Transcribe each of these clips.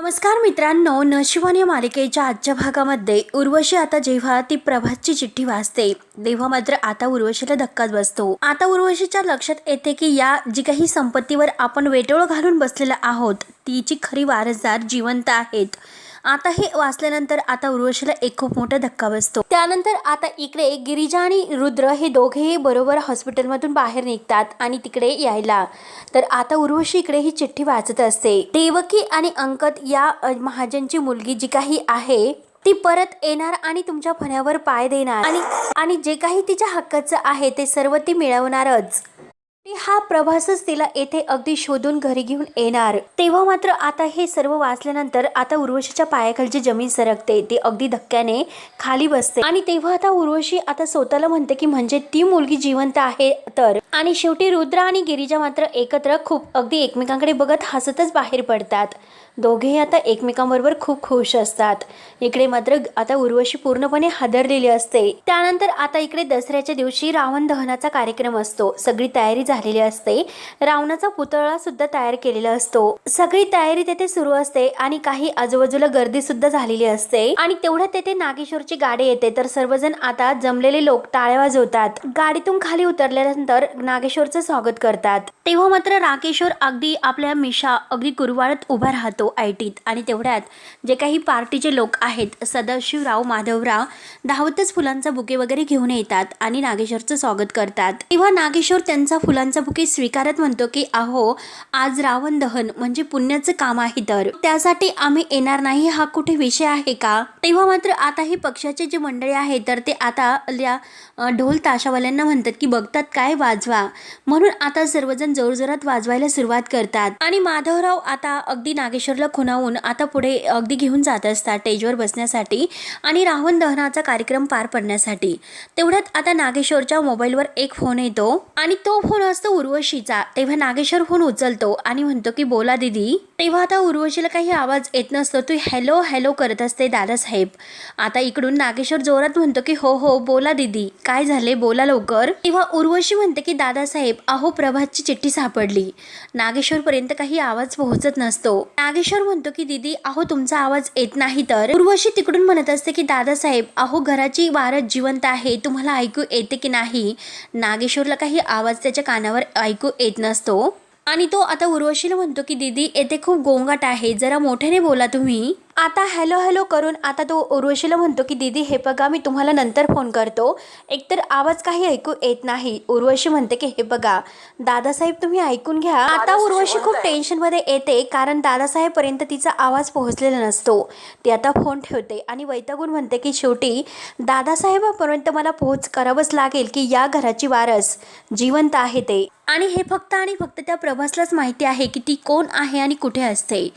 नमस्कार मित्रांनो नशिवान या मालिकेच्या आजच्या भागामध्ये उर्वशी आता जेव्हा ती प्रभातची चिठ्ठी वाचते तेव्हा मात्र आता उर्वशीला धक्काच बसतो. आता उर्वशीच्या लक्षात येते की या जी काही संपत्तीवर आपण वेटोळ घालून बसलेला आहोत तिची खरी वारसदार जिवंत आहेत. आता हे वाचल्यानंतर आता उर्वशीला एक खूप मोठा धक्का बसतो. त्यानंतर आता इकडे गिरिजा आणि रुद्र हे दोघेही बरोबर हॉस्पिटलमधून बाहेर निघतात आणि तिकडे यायला. तर आता उर्वशी इकडे ही चिठ्ठी वाचत असते. देवकी आणि अंकत या महाजनची मुलगी जी काही आहे ती परत येणार आणि तुमच्या फण्यावर पाय देणार. आणि आणि जे काही तिच्या हक्काचं आहे ते सर्व ती मिळवणारच. हा प्रभासच तिला येथे अगदी शोधून घरी घेऊन येणार. तेव्हा मात्र आता हे सर्व वाचल्यानंतर आता उर्वशीच्या पायाखालची जमीन सरकते. ती अगदी धक्क्याने खाली बसते. आणि तेव्हा आता उर्वशी आता स्वतःला म्हणते की म्हणजे ती मुलगी जिवंत आहे तर. आणि शेवटी रुद्र आणि गिरिजा मात्र एकत्र खूप अगदी एकमेकांकडे बघत हसतच बाहेर पडतात. दोघेही आता एकमेकांबरोबर खूप खुश असतात. इकडे मात्र आता उर्वशी पूर्णपणे हादरलेली असते. त्यानंतर आता इकडे दसऱ्याच्या दिवशी रावण दहनाचा कार्यक्रम असतो. सगळी तयारी झालेली असते. रावणाचा पुतळा सुद्धा तयार केलेला असतो. सगळी तयारी तेथे सुरू असते आणि काही आजूबाजूला गर्दी सुद्धा झालेली असते. आणि तेवढ्यात तेथे नागेश्वरची गाडी येते. तर सर्वजण आता जमलेले लोक टाळ्या वाजवतात. गाडीतून खाली उतरल्यानंतर नागेश्वरचं स्वागत करतात. तेव्हा मात्र राकेश्वर अगदी आपल्या मिशा अगदी कुरवाळत उभा राहतो. आयटीत. आणि तेवढ्यात जे काही पार्टीचे लोक आहेत सदाशिवराव माधवराव धावतच फुलांचा बुके वगैरे घेऊन येतात आणि नागेश्वरचं स्वागत करतात. तेव्हा नागेश्वर त्यांचा फुलांचा बुके स्वीकारत म्हणतो की अहो आज रावण दहन म्हणजे पुण्याचं काम आहे तर. त्यासाठी आम्ही येणार नाही हा कुठे विषय आहे का? तेव्हा मात्र आता हे पक्षाचे जे मंडळी आहे तर ते आता या ढोल ताशावाल्यांना म्हणतात की बघतात काय वाजवा. म्हणून आता सर्वजण जोरजोरात वाजवायला सुरुवात करतात. आणि माधवराव आता अगदी नागेश्वर नागेश्वरला खुणावून आता पुढे अगदी घेऊन जात असतात स्टेजवर बसण्यासाठी आणि रावण दहनाचा कार्यक्रम पार पडण्यासाठी. तेवढ्यात आता नागेश्वरच्या मोबाईलवर एक फोन येतो आणि तो फोन असतो उर्वशीचा. तेव्हा नागेश्वर फोन उचलतो आणि म्हणतो की बोला दिदी. तेव्हा आता उर्वशीला काही आवाज येत नसतो. तू हॅलो हॅलो करत असते दादासाहेब. आता इकडून नागेश्वर जोरात म्हणतो की हो हो बोला दिदी. काय झाले? बोला लवकर. तेव्हा उर्वशी म्हणते की दादासाहेब अहो प्रभातची चिठ्ठी सापडली. नागेश्वर पर्यंत काही आवाज पोहोचत नसतो. नागेश्वर म्हणतो की दिदी अहो तुमचा आवाज येत नाही तर? उर्वशी तिकडून म्हणत असते की दादासाहेब अहो घराची वारं जिवंत आहे तुम्हाला ऐकू येते की नाही? नागेश्वरला काही आवाज त्याच्या कानावर ऐकू येत नसतो. आणि तो आता उर्वशीला म्हणतो की दीदी येथे खूप गोंगाट आहे जरा मोठ्याने बोला तुम्ही. आता हॅलो हॅलो करून आता तो उर्वशीला म्हणतो की दीदी हे बघा मी तुम्हाला नंतर फोन करतो. एकतर आवाज काही ऐकू येत नाही. उर्वशी म्हणते की हे बघा दादासाहेब तुम्ही ऐकून घ्या. आता उर्वशी खूप टेन्शनमध्ये येते कारण दादासाहेब पर्यंत तिचा आवाज पोहोचलेला नसतो. ती आता फोन ठेवते आणि वैतागून म्हणते की शेवटी दादासाहेबापर्यंत मला पोहोच करावंच लागेल की या घराची वारस. जिवंत आहे ते. आणि हे फक्त आणि फक्त त्या प्रभासलाच माहिती आहे की ती कोण आहे आणि कुठे असते.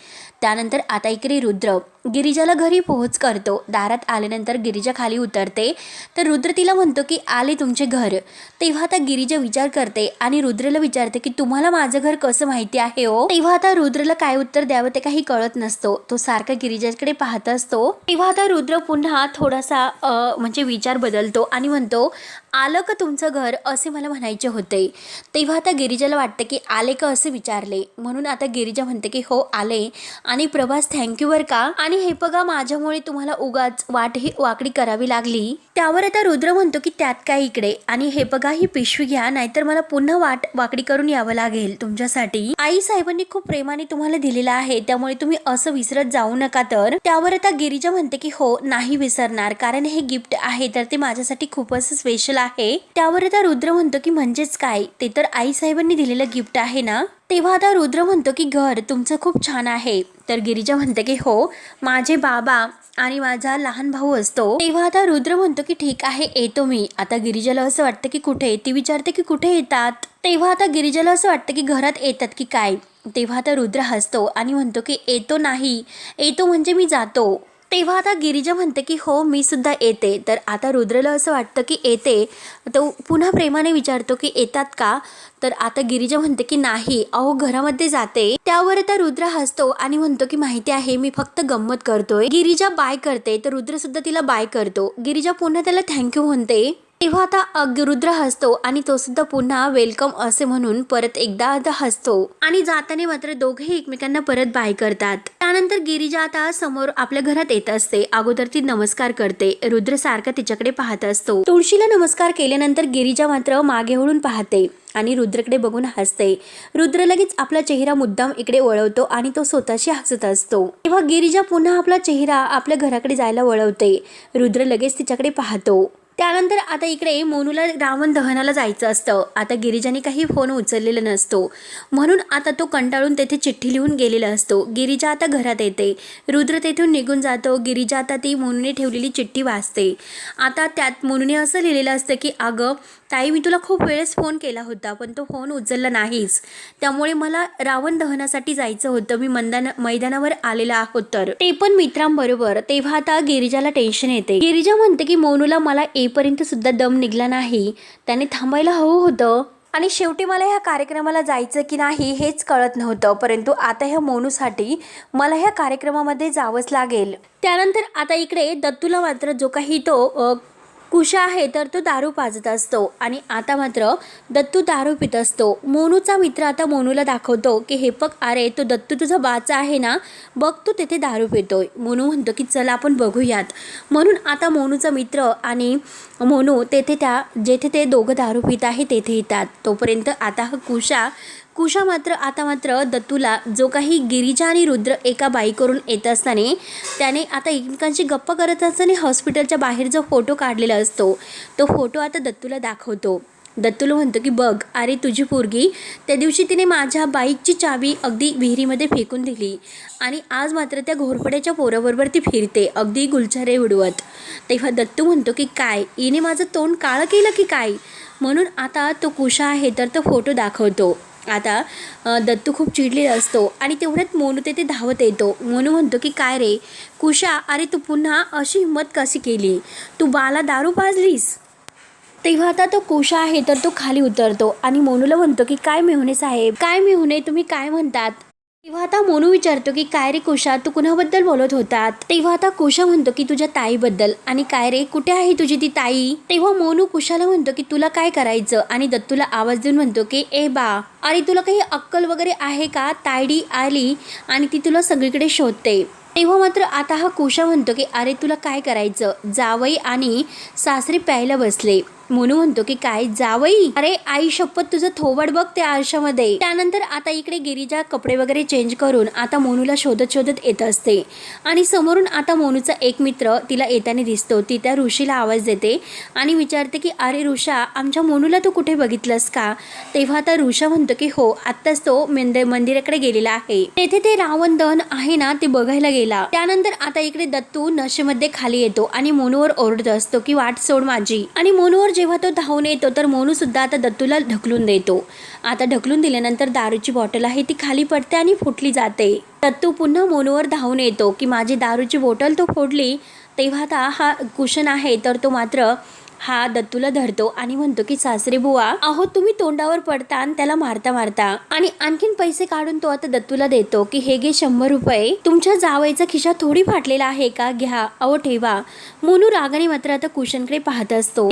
त्यानंतर आता इकडे रुद्र. गिरिजाला घरी पोहोच करतो. दारात आल्यानंतर गिरिजा खाली उतरते. तर रुद्र तिला म्हणतो की आले तुमचे घर. तेव्हा आता गिरिजा विचार करते आणि रुद्रला विचारते की तुम्हाला माझं घर कसं माहिती आहे हो? तेव्हा आता रुद्रला काय उत्तर द्यावं ते काही कळत नसतो. तो सारखा गिरिजाकडे पाहत असतो. तेव्हा आता रुद्र पुन्हा थोडासा म्हणजे विचार बदलतो आणि म्हणतो आलं का तुमचं घर? असे मला म्हणायचे होते. तेव्हा आता गिरिजाला वाटतं की आले का? असे विचारले. म्हणून आता गिरिजा म्हणते की हो आले. आणि प्रभास थँक्यू वर का? आणि हे बघा माझ्यामुळे तुम्हाला उगाच वाट ही वाकडी करावी लागली. त्यावर आता रुद्र म्हणतो की त्यात काय इकडे? आणि हे बघा ही पिशवी घ्या नाहीतर मला पुन्हा वाट वाकडी करून यावं लागेल तुमच्यासाठी. आई साहेबांनी खूप प्रेमाने तुम्हाला दिलेला आहे त्यामुळे तुम्ही असं विसरत जाऊ नका तर. त्यावर आता गिरिजा म्हणते की हो नाही विसरणार कारण हे गिफ्ट आहे तर ते माझ्यासाठी खूपच स्पेशल आहे. त्यावर आता रुद्र म्हणतो की म्हणजेच काय? ते तर आई साहेबांनी दिलेलं गिफ्ट आहे ना? तेव्हा आता रुद्र म्हणतो की घर तुमचं खूप छान आहे. तर गिरिजा म्हणते की हो माझे बाबा आणि माझा लहान भाऊ असतो. तेव्हा आता रुद्र म्हणतो की ठीक आहे येतो मी. आता गिरिजाला असं वाटतं की कुठे? ती विचारते की कुठे येतात? तेव्हा आता गिरिजाला असं वाटतं की घरात येतात की काय? तेव्हा आता रुद्र हसतो आणि म्हणतो की येतो नाही. येतो म्हणजे मी जातो. तेव्हा आता गिरिजा म्हणते की हो मी सुद्धा येते. तर आता रुद्रला असं वाटतं की येते. तो पुन्हा प्रेमाने विचारतो की येतात का? तर आता गिरिजा म्हणते की नाही. अहो घरामध्ये जाते. त्यावर आता रुद्र हसतो आणि म्हणतो की माहिती आहे मी फक्त गंमत करतोय. गिरिजा बाय करते तर रुद्र सुद्धा तिला बाय करतो. गिरिजा पुन्हा त्याला थँक्यू म्हणते. तेव्हा आता अग रुद्र हसतो आणि तो सुद्धा पुन्हा वेलकम असे म्हणून परत एकदा आता हसतो. आणि जाताना मात्र दोघेही एकमेकांना परत बाय करतात. त्यानंतर गिरिजा आता समोर आपल्या घरात येत असते. अगोदर ती नमस्कार करते. रुद्र सारखा तिच्याकडे पाहत असतो. तुळशीला नमस्कार केल्यानंतर गिरिजा मात्र मागे वळून पाहते आणि रुद्रकडे बघून हसते. रुद्र लगेच आपला चेहरा मुद्दाम इकडे वळवतो आणि तो स्वतःशी हसत असतो. तेव्हा गिरिजा पुन्हा आपला चेहरा आपल्या घराकडे जायला वळवते. रुद्र लगेच तिच्याकडे पाहतो. त्यानंतर आता इकडे मोनूला रावण दहनाला जायचं असतं. आता गिरिजाने काही फोन उचललेला नसतो. म्हणून आता तो कंटाळून तेथे चिठ्ठी लिहून गेलेला असतो. गिरिजा आता घरात येते. रुद्र तेथून निघून जातो. गिरिजा आता ती मोनूने ठेवलेली चिठ्ठी वाचते. आता त्यात मोनूने असं लिहिलेलं असतं की अगं ताई मी तुला खूप वेळेस फोन केला होता पण तो फोन उचलला नाहीच त्यामुळे मला रावण दहनासाठी जायचं होतं. मी मंदान मैदानावर आलेला आहोत तर. ते पण मित्रांबरोबर. तेव्हा आता गिरिजाला टेन्शन येते. गिरिजा म्हणते की मोनूला मला येईपर्यंत सुद्धा दम निघला नाही. त्याने थांबायला हवं होतं. आणि शेवटी मला ह्या कार्यक्रमाला जायचं की नाही हेच कळत नव्हतं. परंतु आता ह्या मोनूसाठी मला ह्या कार्यक्रमामध्ये जावंच लागेल. त्यानंतर आता इकडे दत्तूला मात्र जो काही तो कुशा आहे तर तो दारू पाजत असतो. आणि आता मात्र दत्तू दारू पित असतो. मोनूचा मित्र आता मोनूला दाखवतो की हे बघ अरे तो दत्तू तुझा बाचा आहे ना? बघ तो तेथे दारू पितोय. मोनू म्हणतो की चला आपण बघूयात. म्हणून आता मोनूचा मित्र आणि मोनू तेथे त्या जेथे ते दोघं दारू पित आहे तेथे येतात. तोपर्यंत आता हा कुशा कुशा मात्र आता मात्र दत्तूला जो काही गिरिजा आणि रुद्र एका बाईकवरून येत असताना त्याने आता एकमेकांशी गप्पा करत असताना हॉस्पिटलच्या बाहेर जो फोटो काढलेला असतो तो फोटो आता दत्तूला दाखवतो. दत्तूला म्हणतो की बघ अरे तुझी पोरगी त्या दिवशी तिने माझ्या बाईकची चावी अगदी विहिरीमध्ये फेकून दिली आणि आज मात्र त्या घोरपड्याच्या पोराबरोबर ती फिरते अगदी गुलछारे उडवत तेव्हा दत्तू म्हणतो की काय हिने माझं तोंड काळं केलं की काय? म्हणून आता तो कुशा आहे तर तो फोटो दाखवतो. आता दत्तू खूप चिडलेला असतो आणि तेवढ्यात मोनू तेथे धावत येतो. मोनू म्हणतो की काय रे? कुशा अरे तू पुन्हा अशी हिंमत कशी केली? तू बाला दारू पाजलीस? तेव्हा आता तो कुशा आहे तर तो खाली उतरतो आणि मोनूला म्हणतो की काय मेहुणे साहेब? काय मेहुणे? तुम्ही काय म्हणतात? तेव्हा आता मोनू विचारतो की काय रे कुशा तू कुणाबद्दल बोलत होतात? तेव्हा आता कुशा म्हणतो की तुझ्या ताईबद्दल. आणि काय रे कुठे आहे तुझी ती ताई? तेव्हा मोनू कुशाला म्हणतो की तुला काय करायचं? आणि दत्तूला आवाज देऊन म्हणतो की ए बा अरे तुला काही अक्कल वगैरे आहे का? तायडी आली आणि ती तुला सगळीकडे शोधते. तेव्हा मात्र आता हा कुशा म्हणतो की अरे तुला काय करायचं? जावई आणि सासरे प्यायला बसले. मोनू म्हणतो की काय जावई? अरे आई शपथ तुझं थोबड बघ त्या आरशामध्ये. त्यानंतर आता इकडे गिरिजा कपडे वगैरे चेंज करून आता मोनूला शोधत शोधत येत असते. आणि समोरून आता मोनूचा एक मित्र तिला येताना दिसतो. ती त्या ऋषीला आवाज देते आणि विचारते की अरे ऋषा आमच्या मोनूला तू कुठे बघितलंस का? तेव्हा आता ऋषा म्हणतो की हो आत्ताच तो मंदिर मंदिराकडे गेलेला आहे. तेथे ते रावण दहन आहे ना ते बघायला गेला. त्यानंतर आता इकडे दत्तू नशेमध्ये खाली येतो आणि मोनूवर ओरडत असतो की वाट सोड माझी. आणि मोनूवर जेव्हा तो धावून येतो तर मोनू सुद्धा आता दत्तूला ढकलून देतो. आता ढकलून दिल्यानंतर दारूची बॉटल आहे ती खाली पडते आणि फुटली जाते. दत्तू पुन्हा मोनूवर धावून येतो की माझी दारूची बॉटल तो फोडली तेव्हा आता हा कुशन आहे तर तो मात्र हा दत्तूला धरतो आणि म्हणतो की सासरे बुवा अहो तुम्ही तोंडावर पडता आणि त्याला मारता मारता. आणि आणखीन पैसे काढून तो आता दत्तूला देतो की हे घे शंभर रुपये. तुमच्या जावयाचा खिशा थोडी फाटलेला आहे का? घ्या. अहो ठेवा. मोनू रागाने मात्र आता कुशनकडे पाहत असतो.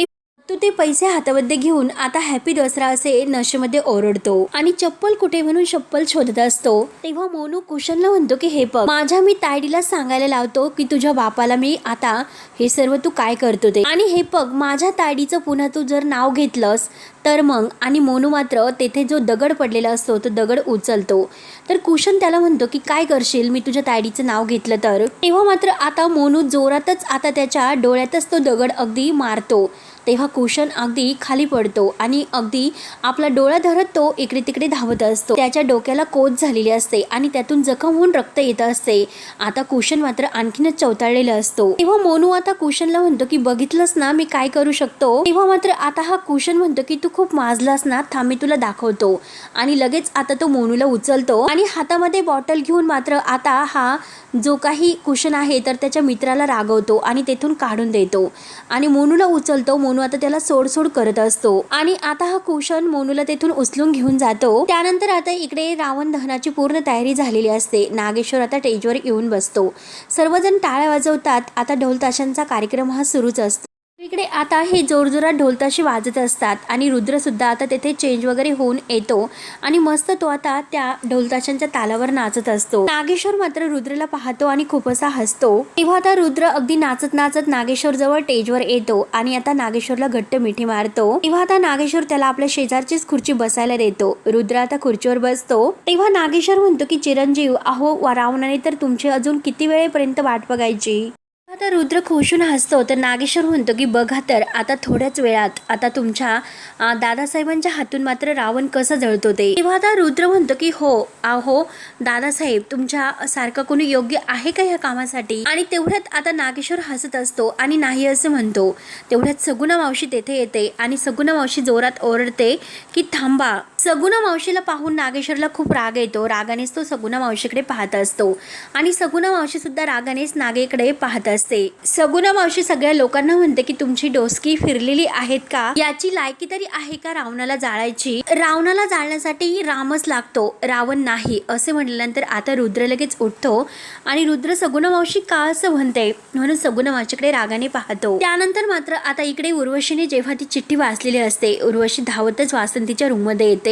तो ते पैसे हातामध्ये घेऊन आता हॅपी दसरा असे नशेमध्ये ओरडतो. आणि चप्पल कुठे म्हणून चप्पल शोधत असतो. तेव्हा मोनू कुशनला म्हणतो की हे बघ माझ्या मी तायडीला सांगायला लावतो की तुझ्या बापाला मी आता हे सर्व तू काय करतो ते. आणि हे बघ माझ्या तायडीचं पुन्हा तू जर नाव घेतलंस तर मग आणि मोनू मात्र तेथे जो दगड पडलेला असतो तो दगड उचलतो. तर कुशन त्याला म्हणतो की काय करशील? मी तुझ्या तायडीचं नाव घेतलं तर? तेव्हा मात्र आता मोनू जोरातच आता त्याच्या डोळ्यातच तो दगड अगदी मारतो. तेव्हा कुशन अगदी खाली पडतो आणि अगदी आपला डोळा धरत तो इकडे तिकडे धावत असतो. त्याच्या डोक्याला कोच झालेली असते आणि त्यातून जखम होऊन रक्त येत असते. आता कुशन मात्र आणखीनच चवताळलेला असतो. तेव्हा मोनू आता कुशनला म्हणतो की बघितलंच ना मी काय करू शकतो? तेव्हा मात्र आता हा कुशन म्हणतो की तू खूप माजलास ना थांब मी तुला दाखवतो. आणि लगेच आता तो मोनूला उचलतो आणि हातामध्ये बॉटल घेऊन मात्र आता हा जो काही कुशन आहे तर त्याच्या मित्राला रागवतो आणि तेथून काढून देतो. आणि मोनूला उचलतो मोनू आता त्याला सोड सोड करत असतो. आणि आता हा कुशन मोनूला तेथून उचलून घेऊन जातो. त्यानंतर आता इकडे रावण दहनाची पूर्ण तयारी झालेली असते. नागेश्वर आता स्टेजवर येऊन बसतो. सर्वजण टाळ्या वाजवतात. आता ढोलताशांचा कार्यक्रम हा सुरूच असतो. इकडे आता हे जोरजोरात ढोलताशी वाजत असतात आणि रुद्रसुद्धा आता तेथे चेंज वगैरे होऊन येतो. आणि मस्त तो आता त्या ढोलताशांच्या तालावर नाचत असतो. नागेश्वर मात्र रुद्रला पाहतो आणि खूप असा हसतो. तेव्हा आता रुद्र अगदी नाचत नाचत नागेश्वर जवळ टेजवर येतो आणि आता नागेश्वरला घट्ट मिठी मारतो. तेव्हा आता नागेश्वर त्याला आपल्या शेजारचीच खुर्ची बसायला देतो. रुद्र आता खुर्चीवर बसतो. तेव्हा नागेश्वर म्हणतो की चिरंजीव अहो रावणाने तर तुमची अजून किती वेळेपर्यंत वाट बघायची? आता रुद्र खुशून हसतो तर नागेश्वर म्हणतो की बघा तर आता थोड्याच वेळात आता तुमच्या दादासाहेबांच्या हातून मात्र रावण कसं जळतो ते. तेव्हा आता रुद्र म्हणतो की हो आहो दादासाहेब तुमच्या सारखं कोणी योग्य आहे का ह्या कामासाठी? आणि तेवढ्यात आता नागेश्वर हसत असतो आणि नाही असं म्हणतो. तेवढ्यात सगुणा मावशी तेथे येते आणि सगुणा मावशी जोरात ओरडते की थांबा सगुणा मावशीला पाहून नागेश्वरला खूप राग येतो. रागानेच तो सगुणा मावशीकडे पाहत असतो. आणि सगुणा मावशी सुद्धा रागानेच नागेकडे पाहत असते. सगुणा मावशी सगळ्या लोकांना म्हणते की तुमची डोसकी फिरलेली आहेत का? याची लायकी तरी आहे का रावणाला जाळायची? रावणाला जाळण्यासाठी रामच लागतो. रावण नाही असे म्हटल्यानंतर आता रुद्र लगेच उठतो आणि रुद्र सगुणा मावशी का असं म्हणते? म्हणून सगुणा मावशीकडे रागाने पाहतो. त्यानंतर मात्र आता इकडे उर्वशीने जेव्हा ती चिठ्ठी वाचलेली असते उर्वशी धावतच वासंतीच्या रूममध्ये येते.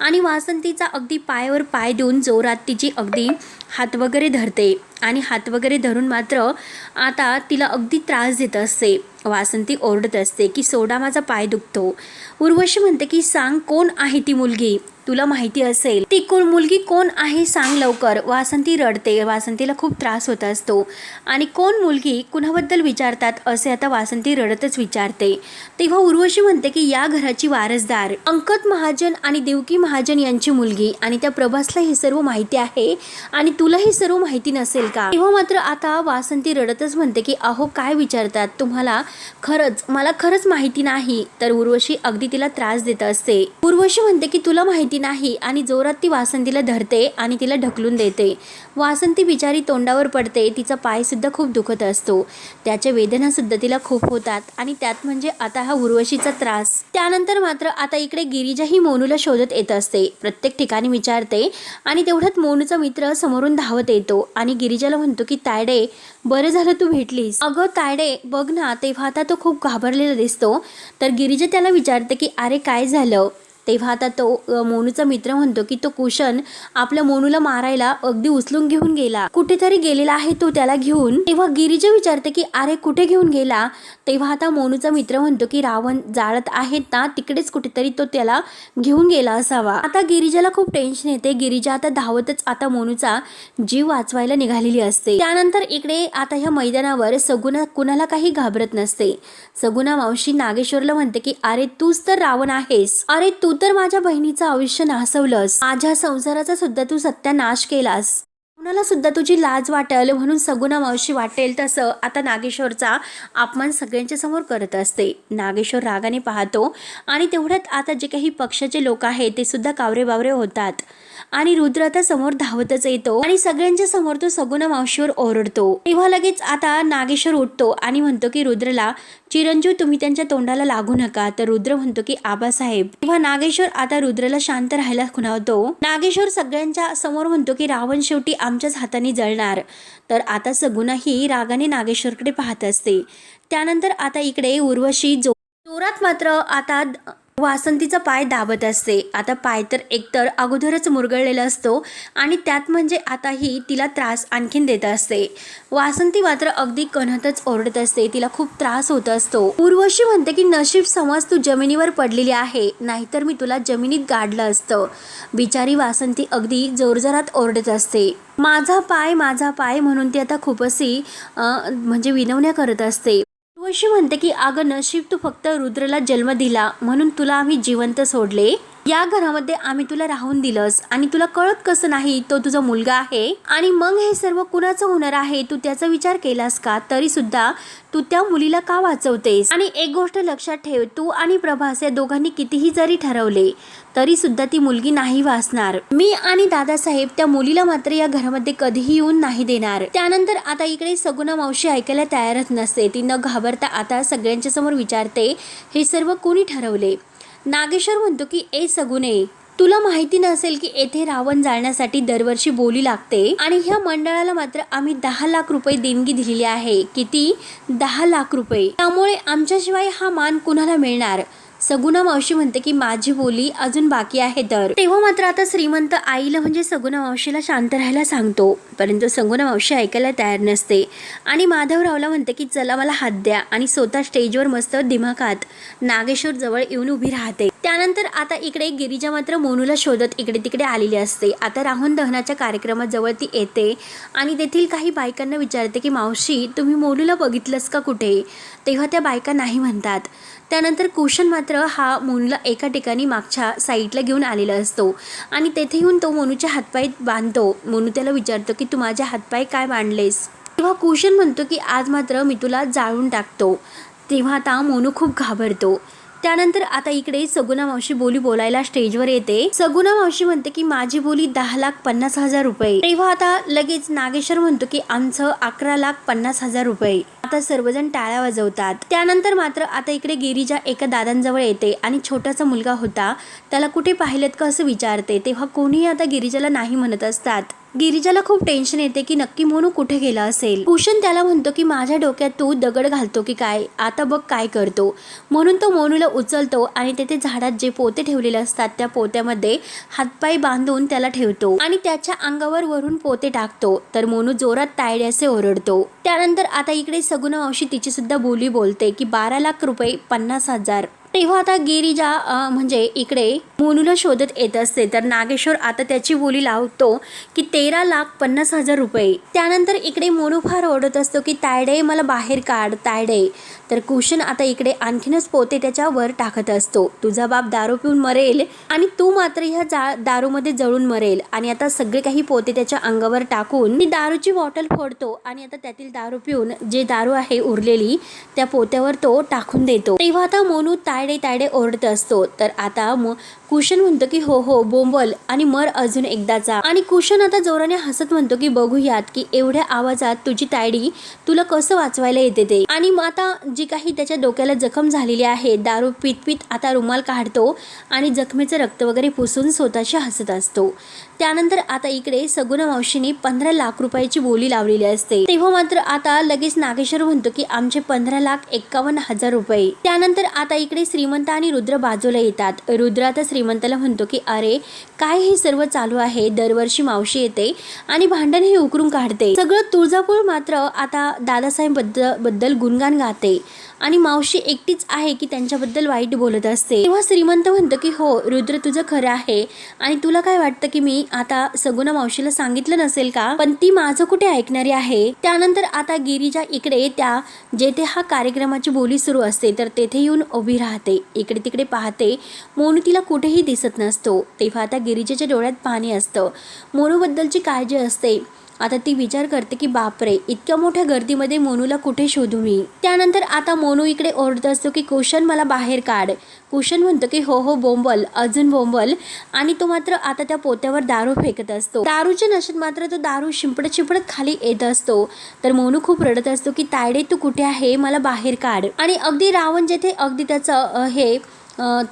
आणि वासंतीचा अगदी पायावर पाय देऊन जोरात तिची अगदी हात वगैरे धरते आणि हात वगैरे धरून मात्र आता तिला अगदी त्रास देत असते. वासंती ओरडत असते की सोडा माझा पाय दुखतो. उर्वशी म्हणते की सांग कोण आहे ती मुलगी? तुला माहिती असेल. ती कोण मुलगी कोण आहे सांग लवकर. वासंती रडते. वासंतीला खूप त्रास होत असतो. आणि कोण मुलगी? कुणाबद्दल विचारतात? असे आता वासंती रडतच विचारते. तेव्हा उर्वशी म्हणते की या घराची वारसदार. अंकत महाजन आणि देवकी महाजन यांची मुलगी आणि त्या प्रभासला हे सर्व माहिती आहे. आणि तुला ही सर्व माहिती नसेल का? तेव्हा मात्र आता वासंती रडतच म्हणते की अहो काय विचारतात? तुम्हाला खरंच मला खरंच माहिती नाही. तर उर्वशी अगदी तिला त्रास देत असते. उर्वशी म्हणते की तुला माहिती नाही आणि जोरात ती वासंतीला धरते आणि तिला ढकलून देते. वासंती बिचारी तोंडावर पडते तिचा पाय सुद्धा खूप दुखत असतो. त्याच्या वेदना सुद्धा तिला खूप होतात आणि त्यात म्हणजे आता हा उर्वशीचा त्रास. त्यानंतर मात्र आता इकडे गिरिजा ही मोनूला शोधत येत असते. प्रत्येक ठिकाणी विचारते आणि तेवढ्यात मोनूचा मित्र समोरून धावत येतो आणि गिरिजाला म्हणतो की तायडे बरं झालं तू भेटलीस. अगं तायडे बघ ना तेव्हा आता तो खूप घाबरलेला दिसतो. तर गिरिजा त्याला विचारते की अरे काय झालं? तेव्हा आता तो मोनूचा मित्र म्हणतो की तो कुशन आपल्या मोनूला मारायला अगदी उचलून घेऊन गेला. कुठेतरी गेलेला आहे तो त्याला घेऊन. तेव्हा गिरिजा विचारते की अरे कुठे घेऊन गेला? तेव्हा आता मोनूचा मित्र म्हणतो की रावण जाळत आहेत ना तिकडेच कुठेतरी तो त्याला घेऊन गेला असावा. आता गिरिजाला खूप टेन्शन येते. गिरिजा आता धावतच आता मोनूचा जीव वाचवायला निघालेली असते. त्यानंतर इकडे आता ह्या मैदानावर सगुणा कुणाला काही घाबरत नसते. सगुणा मावशी नागेश्वरला म्हणते की अरे तूच तर रावण आहेस. अरे तू तर माझ्या बहिणीचं आयुष्य नासवलंस. माझ्या संसाराचा सुद्धा तू सत्यानाश केलास. कुणाला सुद्धा तुझी लाज वाटेल म्हणून सगुणा मावशी वाटेल तसं आता नागेश्वरचा अपमान सगळ्यांच्या समोर करत असते. नागेश्वर रागाने पाहतो आणि तेवढ्यात आता जे काही पक्षाचे लोक आहेत ते सुद्धा कावरे बावरे होतात. आणि रुद्र आता समोर धावतच येतो आणि सगळ्यांच्या समोर तो सगुणा मावशीवर ओरडतो. तेव्हा लगेच आता नागेश्वर उठतो आणि म्हणतो की रुद्रला चिरंजीव तुम्ही त्यांच्या तोंडाला लागू नका. तर रुद्र म्हणतो की आबासाहेब तेव्हा नागेश्वर आता रुद्रला शांत राहायला खुणावतो. नागेश्वर सगळ्यांच्या समोर म्हणतो की रावण शेवटी आमच्याच हाताने जळणार. तर आता सगुणाही रागाने नागेश्वरकडे पाहत असते. त्यानंतर आता इकडे उर्वशी जो जोरात मात्र आता वासंतीचा पाय दाबत असते. आता पाय तर एकतर अगोदरच मुरगळलेला असतो आणि त्यात म्हणजे आताही तिला त्रास आणखीन देत असते. वासंती मात्र अगदी कणतच ओरडत असते. तिला खूप त्रास होत असतो. उर्वशी म्हणते की नशीब समज तू जमिनीवर पडलेली आहे. नाहीतर मी तुला जमिनीत गाडलं असतं. बिचारी वासंती अगदी जोरजोरात ओरडत असते. माझा पाय माझा पाय म्हणून ती आता खूपशी म्हणजे विनवण्या करत असते. उर्वशी म्हणते की अगं नशीब तू फक्त रुद्रला जन्म दिला म्हणून तुला आम्ही जिवंत सोडले. या घरामध्ये आम्ही तुला राहून दिलंस आणि तुला कळत कसं नाही तो तुझा मुलगा आहे? आणि मग हे सर्व कुणाचं होणार आहे? तू त्याचा विचार केलास का? तरी सुद्धा तू त्या मुलीला का वाचवतेस? आणि एक गोष्ट लक्षात ठेव तू आणि प्रभास या दोघांनी कितीही जरी ठरवले तरी सुद्धा ती मुलगी नाही वाचणार. मी आणि दादासाहेब त्या मुलीला मात्र या घरामध्ये कधीही येऊन नाही देणार. त्यानंतर आता इकडे सगुणा मावशी ऐकायला तयारच नसते. ती न घाबरता आता सगळ्यांच्या समोर विचारते हे सर्व कोणी ठरवले? नागेश्वर म्हणतो की ए सगुणे तुला माहिती नसेल की येथे रावण जाळण्यासाठी दरवर्षी बोली लागते आणि ह्या मंडळाला मात्र आम्ही दहा लाख रुपये देणगी दिलेली आहे. किती? दहा लाख रुपये. त्यामुळे आमच्याशिवाय हा मान कुणाला मिळणार? सगुणा मावशी म्हणते की माझी बोली अजून बाकी आहे तर. तेव्हा मात्र आता श्रीमंत आईला म्हणजे सगुणा मावशीला शांत राहायला सांगतो. परंतु सगुणा मावशी ऐकायला तयार नसते. आणि माधवरावला म्हणते की चला मला हात द्या. आणि स्वतः स्टेजवर मस्त दिमाखात नागेश्वर जवळ येऊन उभी राहते. त्यानंतर आता इकडे गिरिजा मात्र मोनूला शोधत इकडे तिकडे आलेली असते. आता राहून दहनाच्या कार्यक्रमाजवळ ती येते आणि तेथील काही बायकांना विचारते की मावशी तुम्ही मोनूला बघितलंस का कुठे? तेव्हा त्या बायका नाही म्हणतात. त्यानंतर कुशन मात्र हा मोनूला एका ठिकाणी मागच्या साईडला घेऊन आलेला असतो आणि तेथे येऊन तो मोनूच्या हातपाय बांधतो. मोनू त्याला विचारतो की तू माझ्या हातपाय काय मांडलेस? तेव्हा कुशन म्हणतो की आज मात्र मी तुला जाळून टाकतो. तेव्हा आता मोनू खूप घाबरतो. त्यानंतर आता इकडे सगुना मावशी बोली बोलायला स्टेजवर येते. सगुणा मावशी म्हणते की माझी बोली दहा लाख पन्नास हजार रुपये. तेव्हा आता लगेच नागेश्वर म्हणतो की आमचं अकरा लाख पन्नास हजार रुपये. आता सर्वजण टाळ्या वाजवतात. त्यानंतर मात्र आता इकडे गिरीजा एका दादांजवळ येते आणि छोटासा मुलगा होता. त्याला कुठे पाहिलेत का असं विचारते. तेव्हा कोणीही आता गिरीजाला नाही म्हणत असतात. गिरिजाला खूप टेन्शन येते की नक्की मोनू कुठे गेला असेल. भूषण त्याला म्हणतो की माझ्या डोक्यात तू दगड घालतो की काय? आता बघ काय करतो. म्हणून तो मोनूला उचलतो आणि तेथे झाडात जे पोते ठेवलेले असतात त्या पोत्यामध्ये हातपाय बांधून त्याला ठेवतो आणि त्याच्या अंगावर वरून पोते टाकतो. तर मोनू जोरात तायडे असे ओरडतो. त्यानंतर आता इकडे सगुणा मावशी तिची सुद्धा बोली बोलते की बारा लाख रुपये पन्नास हजार. तेव्हा आता गिरिजा म्हणजे इकडे मोनूला शोधत येत असते. तर नागेश्वर आता त्याची बोली लावतो की तेरा लाख पन्नास हजार रुपये. त्यानंतर इकडे मोनू फार ओढत असतो की तायडे मला बाहेर काढ तायडे. तर कुशन आता इकडे आणखीनच पोते त्याच्या वर टाकत असतो. तुझा बाप दारू पिऊन मरेल आणि तू मात्र ह्या जा दारूमध्ये जळून मरेल. आणि आता सगळे काही पोते त्याच्या अंगावर टाकून ती दारूची बॉटल फोडतो आणि आता त्यातील दारू पिऊन जे दारू आहे उरलेली त्या पोत्यावर तो टाकून देतो. तेव्हा आता मोनू आडे ताडे ओरडत असतो. तर आता मो कुशन म्हणतो की हो हो बोंबल आणि मर अजून एकदाचा. आणि कुशन आता जोराने हसत म्हणतो की बघूयात की एवढ्या आवाजात तुझी तायडी तुला कसं वाचवायला येते ते. आणि मग आता जी काही त्याच्या डोक्याला जखम झालेली आहे दारू पित पित आता रुमाल काढतो आणि जखमेचं रक्त वगैरे पुसून स्वतःशी हसत असतो. त्यानंतर आता इकडे सगुणा मावशीने पंधरा लाख रुपयाची बोली लावलेली असते. तेव्हा मात्र आता लगेच नागेश्वर म्हणतो की आमचे पंधरा लाख एक्कावन्न हजार रुपये. त्यानंतर आता इकडे श्रीमंत आणि रुद्र बाजूला येतात. रुद्र आता श्रीमंताला म्हणतो की अरे काय हे सर्व चालू आहे? दरवर्षी मावशी येते आणि भांडण हे उकरून काढते. सगळं तुळजापूर मात्र आता दादासाहेबबद्दल बद्दल गुणगान गाते आणि मावशी एकटीच आहे की त्यांच्याबद्दल वाईट बोलत असते. तेव्हा श्रीमंत म्हणतो की हो रुद्र तुझं खरं आहे आणि तुला काय वाटतं की मी आता सगुणा मावशीला सांगितलं नसेल का? पण ती माझं कुठे ऐकणारी आहे? त्यानंतर आता गिरीजा इकडे त्या जेथे हा कार्यक्रमाची बोली सुरू असते तर तेथे येऊन उभी राहते. इकडे तिकडे पाहते. मोनू तिला कुठे कुठेही दिसत नसतो. तेव्हा आता गिरीजेच्या डोळ्यात पाणी असतं. मोनूबद्दलची काळजी असते. आता ती विचार करते की बापरे इतक्या मोठ्या गर्दीमध्ये मोनूला कुठे शोधू मी? त्यानंतर आता मोनू इकडे ओरडत असतो की कुशन मला बाहेर काढ. कुशन म्हणतो की हो हो बोंबल अजून बोंबल. आणि तो मात्र आता त्या पोत्यावर दारू फेकत असतो. दारूच्या नशेत मात्र तो दारू शिंपडत शिंपडत खाली येत असतो. तर मोनू खूप रडत असतो की तायडे तू कुठे आहे? मला बाहेर काढ. आणि अगदी रावण जेथे अगदी त्याचं हे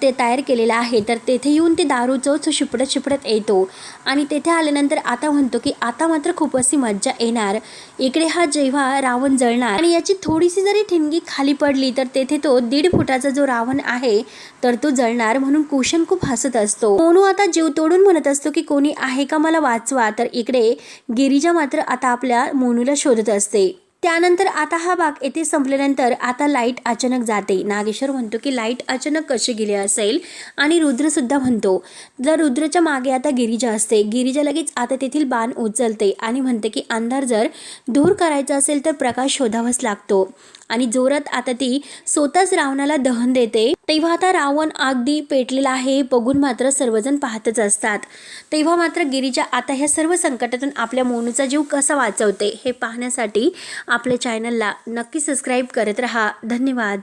ते तयार केलेलं आहे. तर तेथे येऊन ते दारू चोच शिपडत शिपडत येतो. आणि तेथे आल्यानंतर आता म्हणतो की आता मात्र खूप अशी मज्जा येणार. इकडे हा जेव्हा रावण जळणार आणि याची थोडीशी जरी ठिणगी खाली पडली तर तेथे तो दीड फुटाचा जो रावण आहे तर तो जळणार म्हणून कुशन खूप हसत असतो. मोनू आता जीव तोडून म्हणत असतो की कोणी आहे का मला वाचवा? तर इकडे गिरिजा मात्र आता आपल्या मोनूला शोधत असते. त्यानंतर आता हा भाग येथे संपल्यानंतर आता लाइट अचानक जाते. नागेश्वर म्हणतो की लाइट अचानक कशी गेली असेल? आणि रुद्रसुद्धा म्हणतो जर रुद्रच्या मागे आता गिरिजा असते गिरिजा लगेच आता तेथील बाण उचलते आणि म्हणते की अंधार जर दूर करायचा असेल तर प्रकाश शोधावाच लागतो. आणि जोरात आता ती स्वतःच रावणाला दहन देते. तेव्हा आता रावण अगदी पेटलेला आहे बघून मात्र सर्वजण पाहतच असतात. तेव्हा मात्र गिरीजा आता ह्या सर्व संकटातून आपल्या मोनूचा जीव कसा वाचवते हे पाहण्यासाठी आपल्या चॅनलला नक्की सबस्क्राईब करत रहा. धन्यवाद.